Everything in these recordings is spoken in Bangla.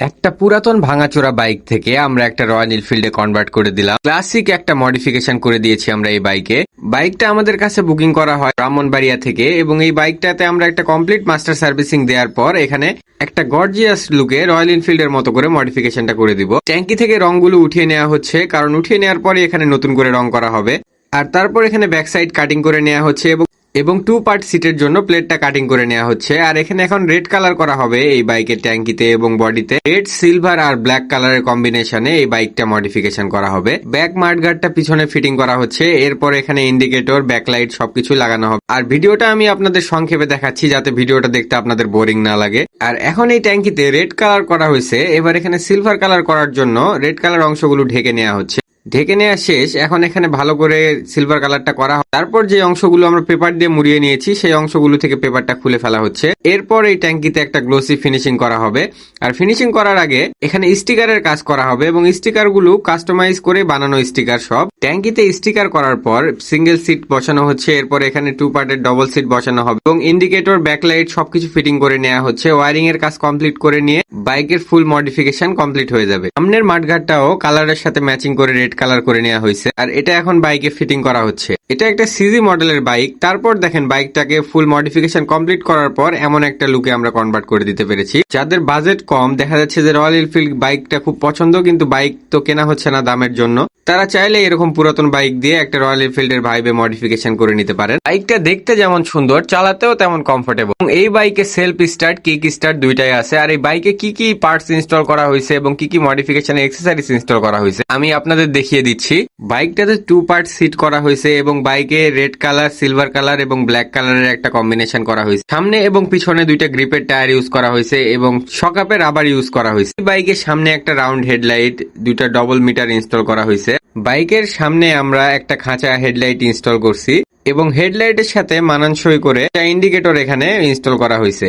একটা পুরাতন ভাঙাচোরা বাইক থেকে আমরা একটা রয়্যাল এনফিল্ডে কনভার্ট করে দিলাম। ক্লাসিক একটা মডিফিকেশন করে দিয়েছি আমরা এই বাইকে। বাইকটা আমাদের কাছে বুকিং করা হয় ব্রাহ্মণবাড়িয়া থেকে এবং এই বাইকটাতে আমরা একটা কমপ্লিট মাস্টার সার্ভিসিং দেওয়ার পর এখানে একটা গর্জিয়াস লুকে রয়্যাল এনফিল্ডের মতো করে মডিফিকেশনটা করে দিব। ট্যাঙ্কি থেকে রংগুলো উঠিয়ে নেওয়া হচ্ছে, কারণ উঠিয়ে নেওয়ার পরে এখানে নতুন করে রং করা হবে। আর তারপর এখানে ব্যাক সাইড কাটিং করে নেওয়া হচ্ছে এবং এবং টু পার্ট সিটের জন্য প্লেটটা কাটিং করে নেওয়া হচ্ছে। আর এখানে এখন রেড কালার করা হবে এই বাইকের ট্যাঙ্কিতে এবং বডিতে রেড সিলভার আর ব্ল্যাক কালারের কম্বিনেশনে এই বাইকটা মডিফিকেশন করা হবে। ব্যাক মার্টগার্ডটা পিছনে ফিটিং করা হচ্ছে। এরপর এখানে ইন্ডিকেটর ব্যাকলাইট সবকিছু লাগানো হবে। আর ভিডিওটা আমি আপনাদের সংক্ষেপে দেখাচ্ছি যাতে ভিডিওটা দেখতে আপনাদের বোরিং না লাগে। আর এখন এই ট্যাঙ্কিতে রেড কালার করা হয়েছে। এবার এখানে সিলভার কালার করার জন্য রেড কালার অংশগুলো ঢেকে নেওয়া হচ্ছে। ঢেকে নেওয়া শেষ। এখন এখানে ভালো করে সিলভার কালারটা করা হয়। তারপর যে অংশগুলো আমরা পেপার দিয়ে মুড়িয়ে নিয়েছি, সেই অংশগুলো থেকে পেপারটা খুলে ফেলা হচ্ছে। এরপর এই ট্যাঙ্কিতে একটা গ্লোসি ফিনিশিং করা হবে। আর ফিনিশিং করার আগে এখানে স্টিকারের কাজ করা হবে এবং স্টিকারগুলো কাস্টমাইজ করে বানানো স্টিকার সব। ট্যাঙ্কিতে স্টিকার করার পর সিঙ্গেল সিট বসানো হচ্ছে, এরপর এখানে টু পার্টের ডবল সিট বসানো হবে এবং ইন্ডিকেটর ব্যাকলাইট সবকিছু ফিটিং করে নেওয়া হচ্ছে। ওয়ারিং এর কাজ কমপ্লিট করে নিয়ে বাইকের ফুল মডিফিকেশন কমপ্লিট হয়ে যাবে। সামনের মাঠঘাটটাও কালারের সাথে ম্যাচিং করে রেড কালার করে নেওয়া হয়েছে। আর এটা এখন বাইকে ফিটিং করা হচ্ছে। এটা একটা সিজি মডেলের বাইক তারপর দেখেন বাইকটাকে ফুল মডিফিকেশন কমপ্লিট করার পর এমন একটা লুকে আমরা কনভার্ট করে দিতে পেরেছি। যাদের বাজেট কম, দেখা যাচ্ছে যে রয়্যাল এনফিল্ড বাইকটা খুব পছন্দ, কিন্তু বাইক তো কেনা হচ্ছে না দামের জন্য। তারা চাইলে এরকম পুরাতন বাইক দিয়ে একটা রয়্যাল এনফিল্ডের ভাইবে মডিফিকেশন করে নিতে পারেন। বাইকটা দেখতে যেমন সুন্দর, চালাতেও তেমন কমফোর্টেবল এই বাইকে সেলফ স্টার্ট কিক স্টার্ট দুইটাই আছে। আর এই বাইকে কি কি পার্টস ইনস্টল করা হয়েছে এবং কি কি মডিফিকেশন এক্সেসরিজ ইনস্টল করা হয়েছে, আমি আপনাদের দেখিয়ে দিচ্ছি। বাইকটাতে টু পার্ট সিট করা হয়েছে এবং বাইকে রেড কালার সিলভার কালার এবং ব্ল্যাক কালারের একটা কম্বিনেশন করা হয়েছে। সামনে এবং পিছনে দুইটা গ্রিপের টায়ার ইউজ করা হয়েছে এবং সকাপে রাবার ইউজ করা হয়েছে। বাইকের সামনে একটা রাউন্ড হেডলাইট দুইটা ডবল মিটার ইনস্টল করা হয়েছে। বাইকের সামনে আমরা একটা খাঁচা হেডলাইট ইনস্টল করছি এবং হেডলাইটের সাথে মানানসই করে ইন্ডিকেটর এখানে ইনস্টল করা হয়েছে।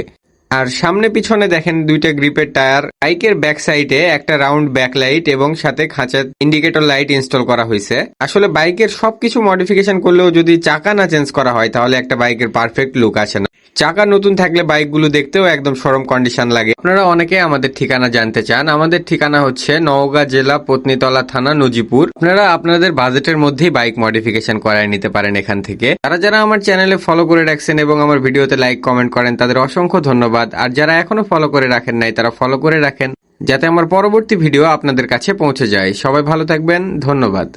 আর সামনে পিছনে দেখেন দুইটা গ্রিপের টায়ার। বাইকের ব্যাক সাইডে একটা রাউন্ড ব্যাক লাইট এবং সাথে খাঁচা ইন্ডিকেটর লাইট ইনস্টল করা হয়েছে। আসলে বাইকের সবকিছু মডিফিকেশন করলেও যদি চাকা না চেঞ্জ করা হয়, তাহলে একটা বাইকের পারফেক্ট লুক আসে না। চাকা নতুন থাকলে বাইকগুলো দেখতেও একদম সরম কন্ডিশন লাগে। আপনারা অনেকে আমাদের ঠিকানা জানতে চান। আমাদের ঠিকানা হচ্ছে নওগাঁ জেলা পত্নীতলা থানা নজিপুর। আপনারা আপনাদের বাজেটের মধ্যেই বাইক মডিফিকেশন করায় নিতে পারেন এখান থেকে। তারা যারা আমার চ্যানেলে ফলো করে রাখছেন এবং আমার ভিডিওতে লাইক কমেন্ট করেন, তাদের অসংখ্য ধন্যবাদ। আর যারা এখনও ফলো করে রাখেন নাই, তারা ফলো করে রাখেন। যাতে আমার পরবর্তী ভিডিও আপনাদের কাছে পৌঁছে যায়। সবাই ভালো থাকবেন। ধন্যবাদ।